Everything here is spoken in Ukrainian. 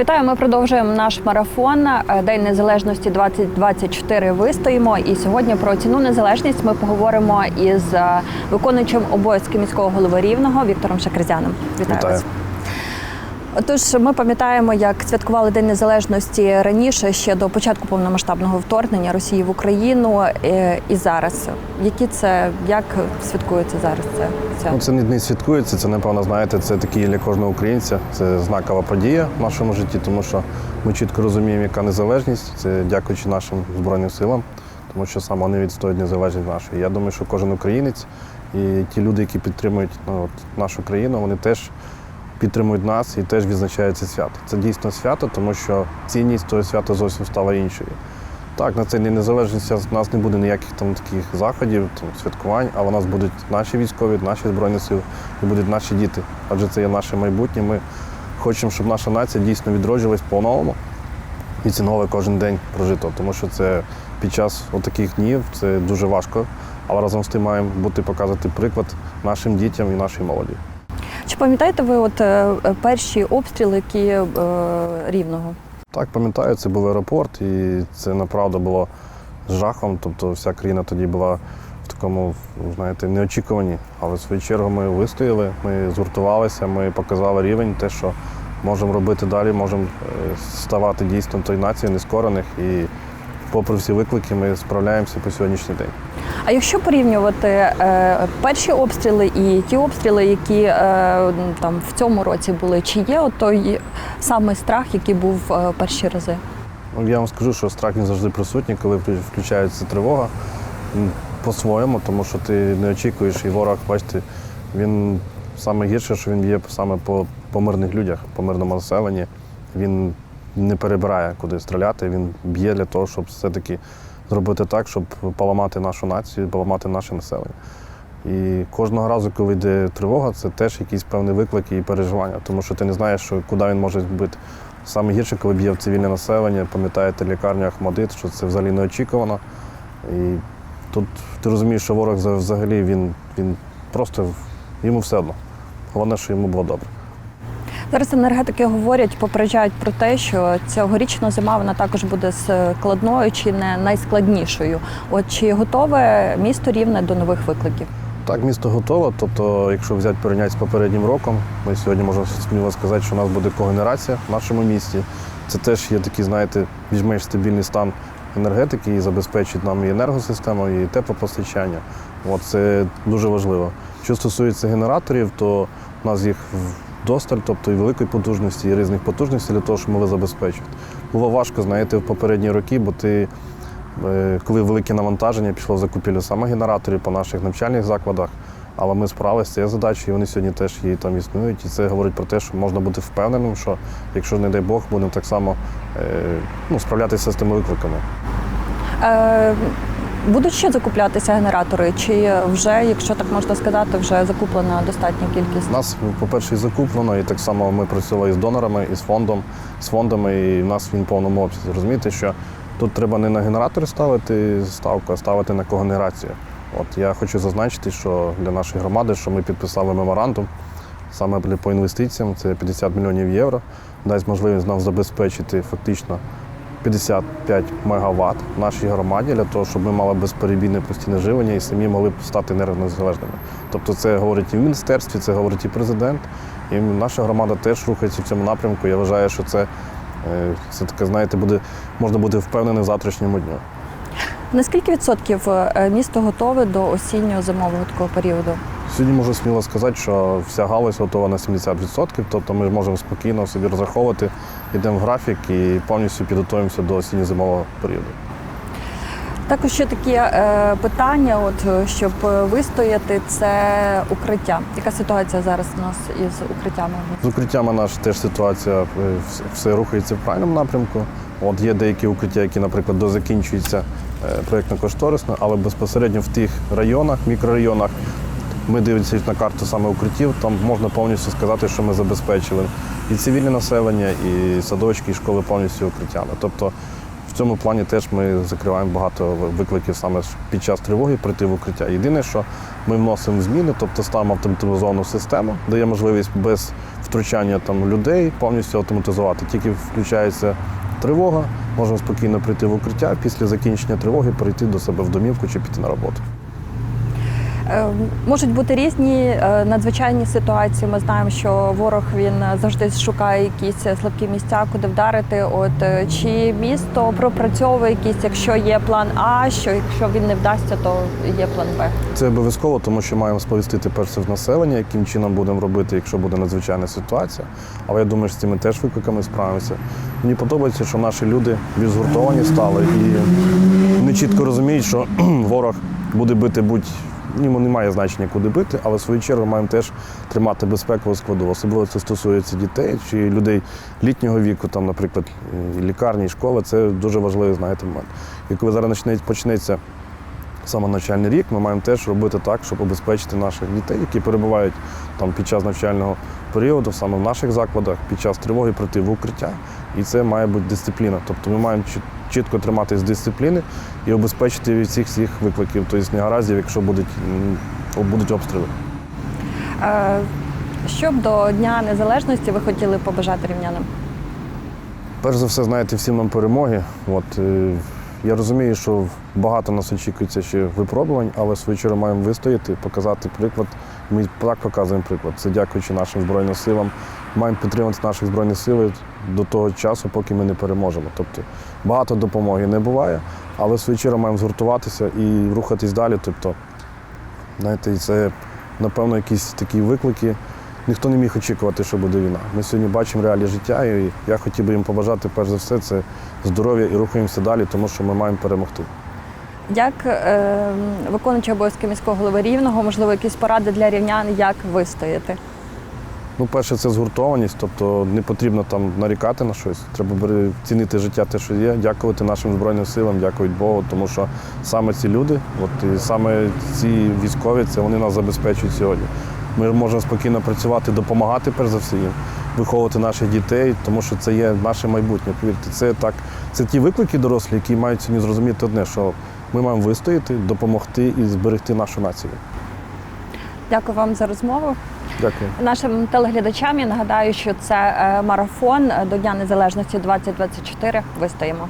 Вітаю. Ми продовжуємо наш марафон е, День Незалежності 2024 Вистоїмо. І сьогодні про ціну незалежність ми поговоримо із е, виконуючим обов'язки міського голови рівного Віктором Шакризяном. Вітаю, Вітаю. вас. Отож, ми пам'ятаємо, як святкували День Незалежності раніше ще до початку повномасштабного вторгнення Росії в Україну е, і зараз. Які це як святкується зараз? Це свято? Ну, це не, не святкується, це, напевно, знаєте, це такий для кожного українця. Це знакова подія в нашому житті, тому що ми чітко розуміємо, яка незалежність. Це дякуючи нашим Збройним силам, тому що саме вони відстоюють незалежність нашу. І Я думаю, що кожен українець і ті люди, які підтримують ну, от, нашу країну, вони теж підтримують нас і теж відзначають це свято. Це дійсно свято, тому що цінність того свята зовсім стала іншою. Так, на цей день незалежності у нас не буде ніяких там таких заходів, там, святкувань, але у нас будуть наші військові, наші збройні сили і будуть наші діти. Адже це є наше майбутнє. Ми хочемо, щоб наша нація дійсно відроджувалась по-новому і цінувала кожен день прожито. Тому що це під час таких днів це дуже важко. Але разом з тим маємо бути показувати приклад нашим дітям і нашій молоді. Чи пам'ятаєте ви от е, перші обстріли, які е, рівного? Так, пам'ятаю, це був аеропорт, і це направду було жахом. Тобто вся країна тоді була в такому, знаєте, неочікуванні. Але в свою чергу ми вистояли, ми згуртувалися, ми показали рівень, те, що можемо робити далі, можемо е, ставати дійсно тою нацією нескорених. І попри всі виклики, ми справляємося по сьогоднішній день. А якщо порівнювати е, перші обстріли і ті обстріли, які е, там в цьому році були, чи є той самий страх, який був е, перші рази? Ну, Я вам скажу, що страх він завжди присутній, коли включається тривога. По-своєму, тому що ти не очікуєш, і ворог, бачите, він саме гірше, що він б'є саме по, по мирних людях, по мирному населенні. Він не перебирає, куди стріляти, він б'є для того, щоб все-таки зробити так, щоб поламати нашу націю, поламати наше населення. І кожного разу, коли йде тривога, це теж якісь певні виклики і переживання, тому що ти не знаєш, що, куди він може бити. Саме гірше, коли б'є в цивільне населення, пам'ятаєте, лікарня Ахмадит, що це взагалі неочікувано. І тут ти розумієш, що ворог взагалі він, він просто йому все одно. Головне, що йому було добре. Зараз енергетики говорять, попереджають про те, що цьогорічна зима вона також буде складною чи не найскладнішою. От чи готове місто рівне до нових викликів? Так, місто готове. Тобто, якщо взяти порівняти з попереднім роком, ми сьогодні можемо сміло сказати, що у нас буде когенерація в нашому місті. Це теж є такий, знаєте, більш-менш стабільний стан енергетики і забезпечить нам і енергосистему, і теплопостачання. От це дуже важливо. Що стосується генераторів, то у нас їх досталь, тобто і великої потужності, і різних потужностей для того, щоб могли забезпечувати. Було важко, знаєте, в попередні роки, бо ти Е, коли велике навантаження пішло в закупівлю саме генераторів по наших навчальних закладах. Але ми справилися з цією задачею, і вони сьогодні теж її там існують. І це говорить про те, що можна бути впевненим, що якщо, не дай Бог, будемо так само е, ну, справлятися з тими викликами. Будуть ще закуплятися генератори, чи вже, якщо так можна сказати, вже закуплена достатня кількість? У нас, по-перше, закуплено, і так само ми працювали з донорами, і з фондом, з фондами, і в нас він в повному обсязі. Розумієте, що тут треба не на генератори ставити ставку, а ставити на когенерацію. От я хочу зазначити, що для нашої громади, що ми підписали меморандум саме по інвестиціям, це 50 мільйонів євро, дасть можливість нам забезпечити фактично 55 мегаватт в нашій громаді для того, щоб ми мали безперебійне постійне живлення і самі могли б стати енергонезалежними. Тобто це говорить і в міністерстві, це говорить і президент. І наша громада теж рухається в цьому напрямку. Я вважаю, що це, е, це таке, знаєте, буде, можна бути впевненим в завтрашньому дню. Наскільки відсотків е, місто готове до осінньо-зимового такого періоду? Сьогодні можу сміло сказати, що вся галузь готова на 70%, тобто ми можемо спокійно собі розраховувати, йдемо в графік і повністю підготуємося до осінньо-зимового періоду. Також ще такі е, питання, от щоб вистояти, це укриття. Яка ситуація зараз у нас із укриттями? З укриттями наша теж ситуація е, все рухається в правильному напрямку. От є деякі укриття, які, наприклад, дозакінчуються е, проєктно-кошторисно, але безпосередньо в тих районах, мікрорайонах, ми дивимося на карту саме укриттів, там можна повністю сказати, що ми забезпечили і цивільне населення, і садочки, і школи повністю укриттями. Тобто в цьому плані теж ми закриваємо багато викликів саме під час тривоги прийти в укриття. Єдине, що ми вносимо зміни, тобто ставимо автоматизовану систему, дає можливість без втручання там, людей повністю автоматизувати. Тільки включається тривога, можемо спокійно прийти в укриття, після закінчення тривоги перейти до себе в домівку чи піти на роботу. Е, Можуть бути різні е, надзвичайні ситуації. Ми знаємо, що ворог він завжди шукає якісь слабкі місця, куди вдарити. От е, чи місто пропрацьовує якісь, якщо є план А, що якщо він не вдасться, то є план Б. Це обов'язково, тому що маємо сповістити перш все населення, яким чином будемо робити, якщо буде надзвичайна ситуація. Але я думаю, що з цими теж викликами справимося. Мені подобається, що наші люди більш згуртовані стали і вони чітко розуміють, що ворог буде бити будь. Йому немає значення, куди бити, але в свою чергу маємо теж тримати безпекову складу. Особливо це стосується дітей чи людей літнього віку, там, наприклад, лікарні, школи. Це дуже важливий, знаєте, момент. І коли зараз почне- почнеться саме навчальний рік, ми маємо теж робити так, щоб обезпечити наших дітей, які перебувають там під час навчального періоду, саме в наших закладах, під час тривоги прийти в укриття. І це має бути дисципліна. Тобто ми маємо чітко триматись дисципліни і обезпечити від всіх всіх викликів, тобто негараздів, якщо будуть, будуть обстріли. Що б до Дня Незалежності ви хотіли побажати рівнянам? Перш за все, знаєте, всім нам перемоги. От, е, я розумію, що багато нас очікується ще випробувань, але в маємо вистояти, показати приклад. Ми так показуємо приклад. Це дякуючи нашим Збройним силам. Маємо підтримати наших Збройних сил до того часу, поки ми не переможемо. Тобто багато допомоги не буває, але чергу маємо згуртуватися і рухатись далі. Тобто, знаєте, це, напевно, якісь такі виклики. Ніхто не міг очікувати, що буде війна. Ми сьогодні бачимо реалії життя, і я хотів би їм побажати, перш за все, це здоров'я і рухаємося далі, тому що ми маємо перемогти. Як е, виконуючи обов'язки міського голови рівного, можливо, якісь поради для рівнян, як вистояти? Ну, перше, це згуртованість, тобто не потрібно там нарікати на щось. Треба цінити життя те, що є, дякувати нашим Збройним силам, дякувати Богу, тому що саме ці люди, от і саме ці військові, це вони нас забезпечують сьогодні. Ми можемо спокійно працювати, допомагати перш за все їм, виховувати наших дітей, тому що це є наше майбутнє. Повірте, це так, це ті виклики дорослі, які мають сьогодні зрозуміти одне, що ми маємо вистояти, допомогти і зберегти нашу націю. Дякую вам за розмову. Дякую. Нашим телеглядачам я нагадаю, що це е, марафон до Дня Незалежності 2024. Вистоїмо.